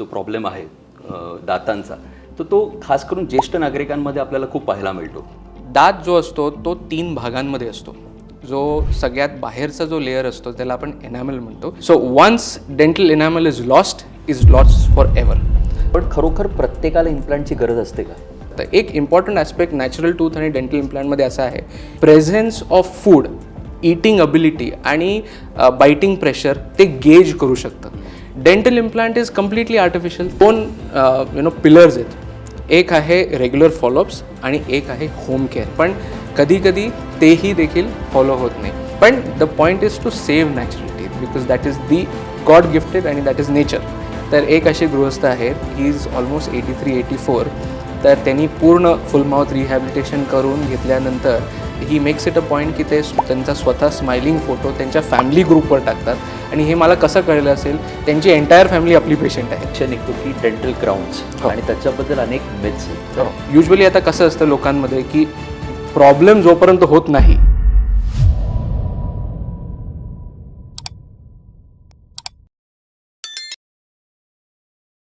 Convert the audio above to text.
जो प्रॉब्लेम आहे दातांचा तर तो खास करून ज्येष्ठ नागरिकांमध्ये आपल्याला खूप पाहायला मिळतो. दात जो असतो तो तीन भागांमध्ये असतो. जो सगळ्यात बाहेरचा जो लेअर असतो त्याला आपण एनॅमल म्हणतो. So once dental enamel is lost is lost for ever पण खरोखर प्रत्येकाला इम्प्लांटची गरज असते का? तर एक इम्पॉर्टंट ॲस्पेक्ट नॅचरल टूथ आणि डेंटल इम्प्लांटमध्ये असा आहे. Presence of food eating ability आणि बायटिंग प्रेशर ते गेज करू शकतं. Dental implant is completely artificial दोन यु नो पिलर्स आहेत. एक आहे रेग्युलर फॉलोअप्स आणि एक आहे होम केअर पण कधी कधी तेही देखील फॉलो होत नाही. पण the point is to save natural teeth because that is the god gifted आणि दॅट इज नेचर तर एक असे गृहस्थ आहेत. He is almost eighty three eighty four तर त्यांनी पूर्ण फुल माउथ रिहॅबिलिटेशन करून घेतल्यानंतर he makes it a point की ते त्यांचा स्वतः स्माइलिंग फोटो त्यांच्या फॅमिली ग्रुपवर टाकतात. आणि हे मला कसं कळलं असेल त्यांची एंटायर फॅमिली आपली पेशंट आहे. लक्ष निघतो की डेंटल क्राउन्स आणि त्याच्याबद्दल अनेक मिथ्स युजली आता कसं असतं लोकांमध्ये की प्रॉब्लेम जोपर्यंत होत नाही